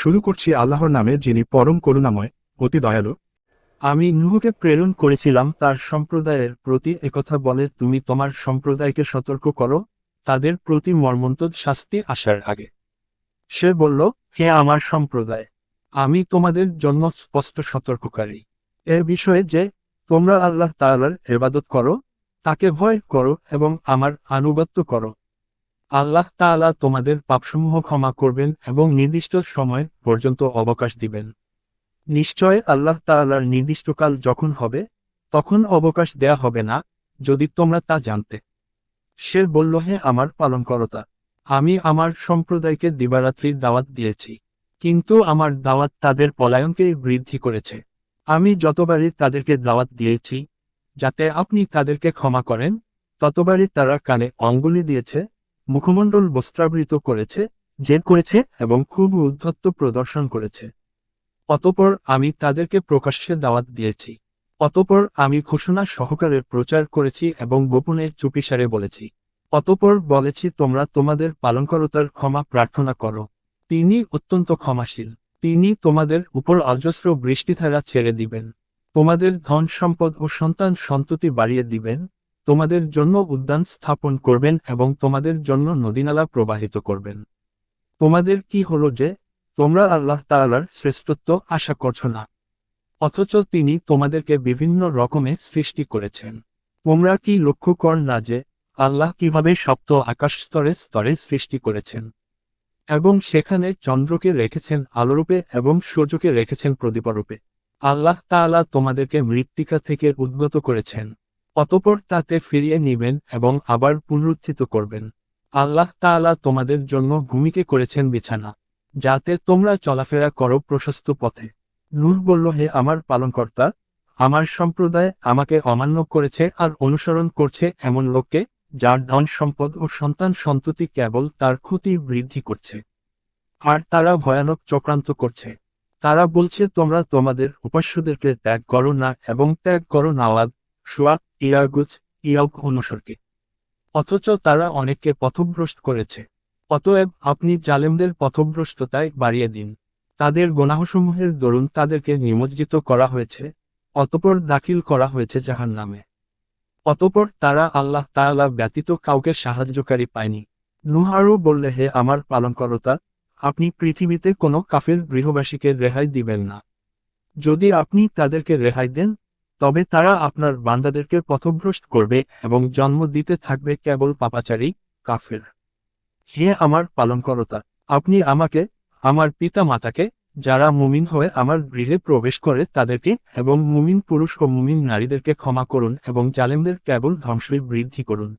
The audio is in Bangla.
শুরু করছি আল্লাহর নামে যিনি পরম করুণাময়, অতি দয়ালু। আমি নুহকে প্রেরণ করেছিলাম, তার সম্প্রদায়ের প্রতি একথা বলে, তুমি তোমার সম্প্রদায়কে সতর্ক করো, তাদের প্রতি মর্মন্তদ শাস্তি আসার আগে। সে বলল, হে আমার সম্প্রদায়, আমি তোমাদের জন্য স্পষ্ট সতর্ককারী। এ বিষয়ে যে তোমরা আল্লাহ তাআলার এবাদত করো, তাকে ভয় করো এবং আমার আনুগত্য করো। আল্লাহ তাআলা তোমাদের পাপসমূহ ক্ষমা করবেন এবং নির্দিষ্ট সময় পর্যন্ত অবকাশ দিবেন। নিশ্চয় আল্লাহ তাআলার নির্দিষ্টকাল যখন হবে, তখন অবকাশ দেয়া হবে না, যদি তোমরা তা জানতে। সে বলল, হে আমার পালনকর্তা, আমি আমার সম্প্রদায়কে দিবারাত্রির দাওয়াত দিয়েছি, কিন্তু আমার দাওয়াত তাদের পলায়নকে বৃদ্ধি করেছে। আমি যতবারই তাদেরকে দাওয়াত দিয়েছি, যাতে আপনি তাদেরকে ক্ষমা করেন, ততবারই তারা কানে অঙ্গুলি দিয়েছে মুখমণ্ডল বস্ত্রাবৃত করেছে, জেদ করেছে এবং খুব উদ্ধত্ত প্রদর্শন করেছে। অতপর আমি তাদেরকে প্রকাশ্যে দাওয়াত দিয়েছি। অতপর আমি ঘোষণা সহকারে প্রচার করেছি এবং গোপনে চুপিসারে বলেছি। অতপর বলেছি, তোমরা তোমাদের পালনকরতার ক্ষমা প্রার্থনা করো। তিনি অত্যন্ত ক্ষমাশীল। তিনি তোমাদের উপর অজস্র বৃষ্টিধারা ছেড়ে দিবেন। তোমাদের ধন সম্পদ ও সন্তান সন্ততি বাড়িয়ে দিবেন। তোমাদের জন্য উদ্যান স্থাপন করবেন এবং তোমাদের জন্য নদীনালা প্রবাহিত করবেন। তোমাদের কি হলো যে, তোমরা আল্লাহ তাআলার শ্রেষ্ঠত্ব আশা করছ না। অথচ তিনি তোমাদেরকে বিভিন্ন রকমে সৃষ্টি করেছেন। তোমরা কি লক্ষ্য কর না যে, আল্লাহ কীভাবে সপ্ত আকাশ স্তরে স্তরে সৃষ্টি করেছেন। এবং সেখানে চন্দ্রকে রেখেছেন আলোরূপে এবং সূর্যকে রেখেছেন প্রদীপরূপে। আল্লাহ তাআলা তোমাদেরকে মৃত্তিকা থেকে উদ্গত করেছেন। অতপর তাতে ফিরিয়ে নিবেন এবং আবার পুনরুত্থিত করবেন। আল্লাহ তাআলা তোমাদের জন্য ভূমিকে করেছেন বিছানা, যাতে তোমরা চলাফেরা করো প্রশস্ত পথে। নূহ বলল, হে আমার পালনকর্তা, আমার সম্প্রদায় আমাকে অমান্য করেছে আর অনুসরণ করছে এমন লোককে যার ধন সম্পদ ও সন্তান সন্ততি কেবল তার ক্ষতি বৃদ্ধি করছে। আর তারা ভয়ানক চক্রান্ত করছে। তারা বলছে, তোমরা তোমাদের উপাস্যদেরকে ত্যাগ করো না এবং ত্যাগ করো নাওয়াদ সোয়াক ইয়াগুজ ইয়াউক অনুসরকে। অথচ তারা অনেককে পথভ্রষ্ট করেছে। অতএব আপনি জালেমদের পথভ্রষ্টতায় বাড়িয়ে দিন। তাদের গোনাহসমূহের দরুন তাদেরকে নিমজ্জিত করা হয়েছে, অতপর দাখিল করা হয়েছে জাহান নামে অতপর তারা আল্লাহ তাআলা ব্যতীত কাউকে সাহায্যকারী পায়নি। নুহারু বললে, হে আমার পালনকর্তা, আপনি পৃথিবীতে কোনো কাফের গৃহবাসীকে রেহাই দিবেন না। যদি আপনি তাদেরকে রেহাই দেন তবে তারা আপনার বান্দাদেরকে পথভ্রষ্ট করবে এবং জন্ম দিতে থাকবে কেবল পাপাচারী, কাফের। হে আমার পালনকর্তা, আপনি আমাকে, আমার পিতা মাতাকে যারা মুমিন হয়ে আমার গৃহে প্রবেশ করে তাদেরকে এবং মুমিন পুরুষ ও মুমিন নারীদেরকে ক্ষমা করুন এবং জালেমদের কেবল ধ্বংসই বৃদ্ধি করুন।